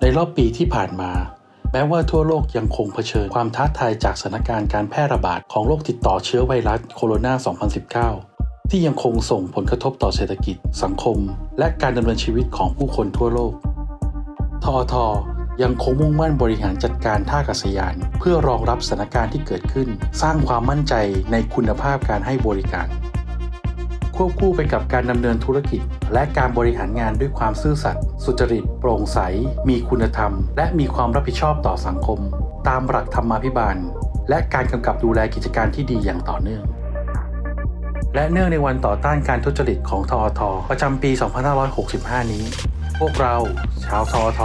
ในรอบปีที่ผ่านมา แม้ว่าทั่วโลกยังคงเผชิญความท้าทายจากสถานการณ์การแพร่ระบาดของโรคติดต่อเชื้อไวรัสโคโรนา 2019 ที่ยังคงส่งผลกระทบต่อเศรษฐกิจ สังคม และการดำเนินชีวิตของผู้คนทั่วโลก ทอทยังคงมุ่งมั่นบริหารจัดการท่าอากาศยาน เพื่อรองรับสถานการณ์ที่เกิดขึ้น สร้างความมั่นใจในคุณภาพการให้บริการ ควบคู่ไปกับการดำเนินธุรกิจ และการบริหารงานด้วยความซื่อสัตย์สุจริต โปร่งใส มีคุณธรรม และมีความรับผิดชอบต่อสังคม ตามหลักธรรมาภิบาล และการกำกับดูแลกิจการที่ดีอย่างต่อเนื่อง และเนื่องในวันต่อต้านการทุจริตของทอทประจำปี 2565 นี้ พวกเราชาวทอท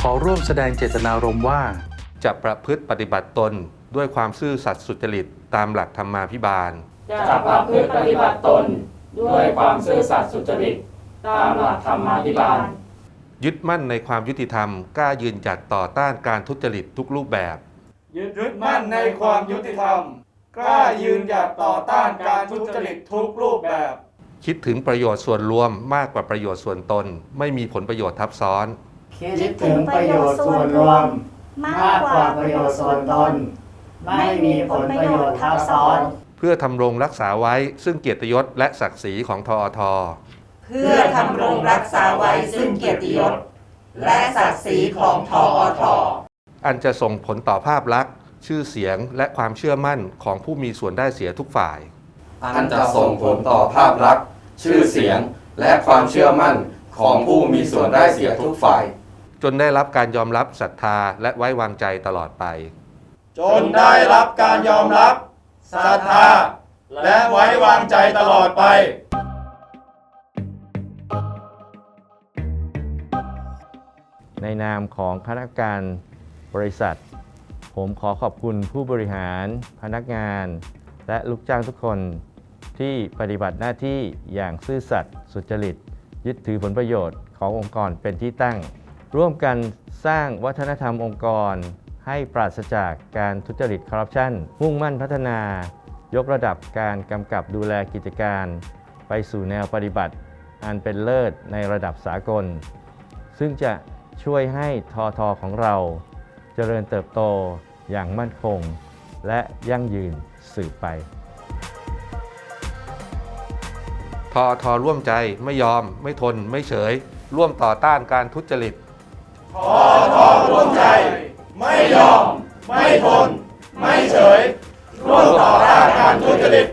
ขอร่วมแสดงเจตนารมณ์ว่า จะประพฤติปฏิบัติตนด้วยความซื่อสัตย์สุจริต ตามหลักธรรมาภิบาล จะประพฤติปฏิบัติตน ด้วยความซื่อสัตย์สุจริต ตามหลักธรรมาภิบาล ยึดมั่นในความยุติธรรม กล้ายืนหยัดต่อต้านการทุจริตทุกรูปแบบ ยึดมั่นในความยุติธรรม กล้ายืนหยัดต่อต้านการทุจริตทุกรูปแบบ คิดถึงประโยชน์ส่วนรวมมากกว่าประโยชน์ส่วนตน ไม่มีผลประโยชน์ทับซ้อน คิดถึงประโยชน์ส่วนรวม มากกว่าประโยชน์ส่วนตน ไม่มีผลประโยชน์ทับซ้อนเพื่อทำรงรักษาไว้ซึ่งเกียรติยศและศักดิ์ศรีของทอทเพื่อทำรงรักษาไว้ซึ่งเกียรติยศ และศักดิ์ศรีของทอทอันจะส่งผลต่อภาพลักษณ์ชื่อเสียงและความเชื่อมั่นของผู้มีส่วนได้เสียทุกฝ่าย อันจะส่งผลต่อภาพลักษณ์ชื่อเสียงและความเชื่อมั่นของผู้มีส่วนได้เสียทุกฝ่าย จนได้รับการยอมรับศรัทธาและไว้วางใจตลอดไป จนได้รับการยอมรับ ศรัทธา และไว้วางใจตลอดไปในนามของคณะกรรมการบริษัท ผมขอขอบคุณผู้บริหาร พนักงาน และลูกจ้างทุกคนที่ปฏิบัติหน้าที่อย่างซื่อสัตย์สุจริต ยึดถือผลประโยชน์ขององค์กรเป็นที่ตั้ง ร่วมกันสร้างวัฒนธรรมองค์กร ให้ปราศจากการทุจริตคอร์รัปชันมุ่งมั่นพัฒนายกระดับการกำกับดูแลกิจการ ไปสู่แนวปฏิบัติ อันเป็นเลิศในระดับสากล ซึ่งจะช่วยให้ทอทอของเรา เจริญเติบโตอย่างมั่นคง และยั่งยืนสืบไป ทอทอร่วมใจไม่ยอม ไม่ทน ไม่เฉย ร่วมต่อต้านการทุจริตทอท 这里